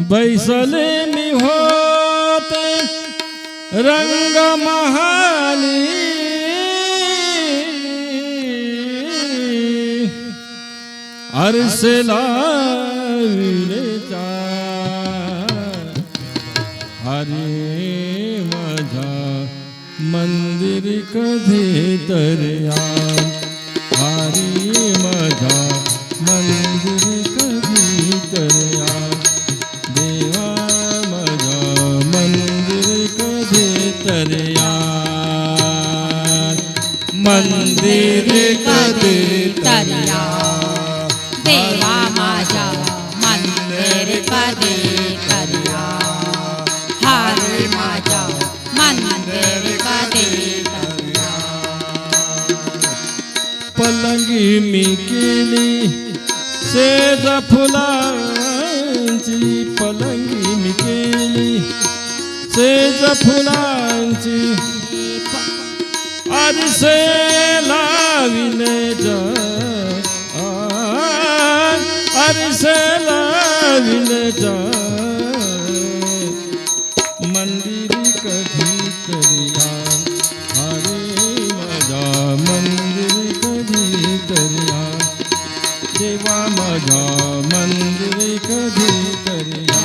बैसले मी रंग महाली। अरसला हरे माझा मंदिर कधी तरया हरे माझा मंदिर कधी तरया देवा माझ्या मंदिर कधी तरया हरे माझ्या मंदिर कधी तरया पलंगी मी केली सेज फुलांची। पलंगी मी केली सेज फुलांची। आरसे लाविले जा। आरसे लाविले जा। मंदिरी कधी तरी या हरे माझा मंदिरी कधी तरी या देवा माझा मंदिरी कधी तरी या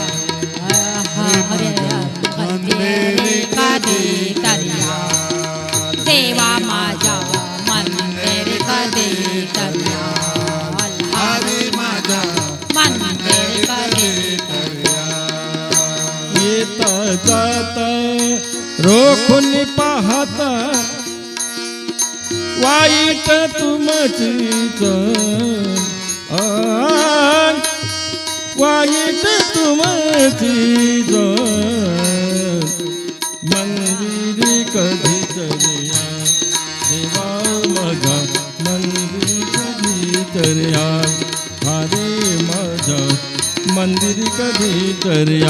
रोखून पाहता वाईट तुमचीच वाईट तुमचीच मंदिरी कधी तरी देवा माझा मंदिरी कधी तरी हरे माझा मंदिरी कधी तरी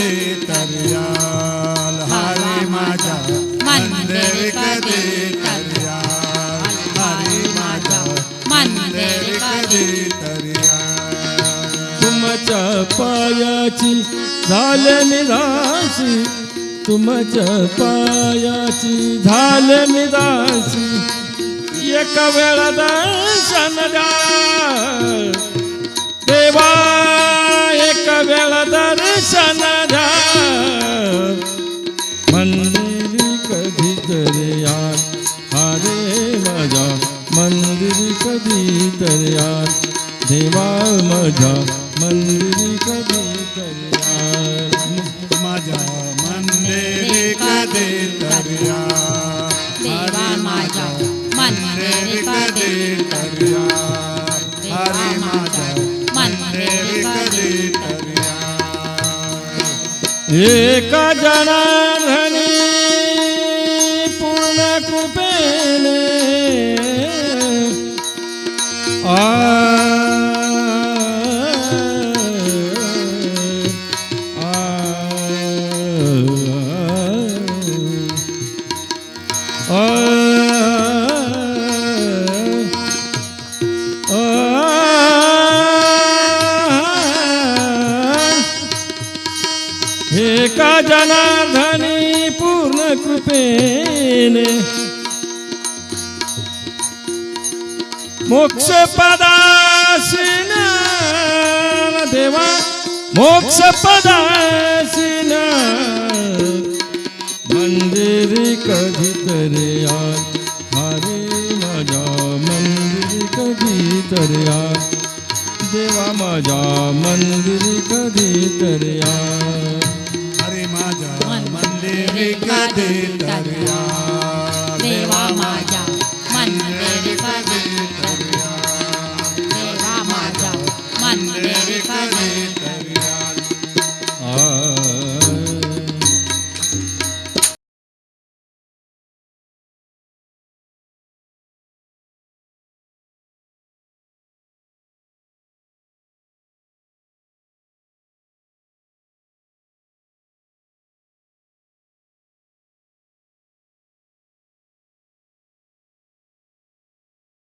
कधी तरयाल. हरे माझा मंदिर कधी तरयाल. हरे माझा मंदिर कधी तरयाल. तुमच्या पायाची झाले निराशी. तुमच्या पायाची झाले निराशी. एक वेळा दर्शन द्या. देवा मंदिरी तरी या देवा माझ्या मंदिरी तरी या माझ्या मंदिर कधी तरयाल देवा माझ्या मंदिर कधी तरयाल हरे माझ्या मंदिर कधी एका जनार्दनी पूर्ण कृपेने मोक्ष पदासीन देवा। मोक्ष पदासीन। मंदिरी कधीतरी या हरे माझ्या मंदिरी कधीतरी या देवा माझ्या मंदिरी कधीतरी या हरे माझ्या मंदिर कधी तरयाल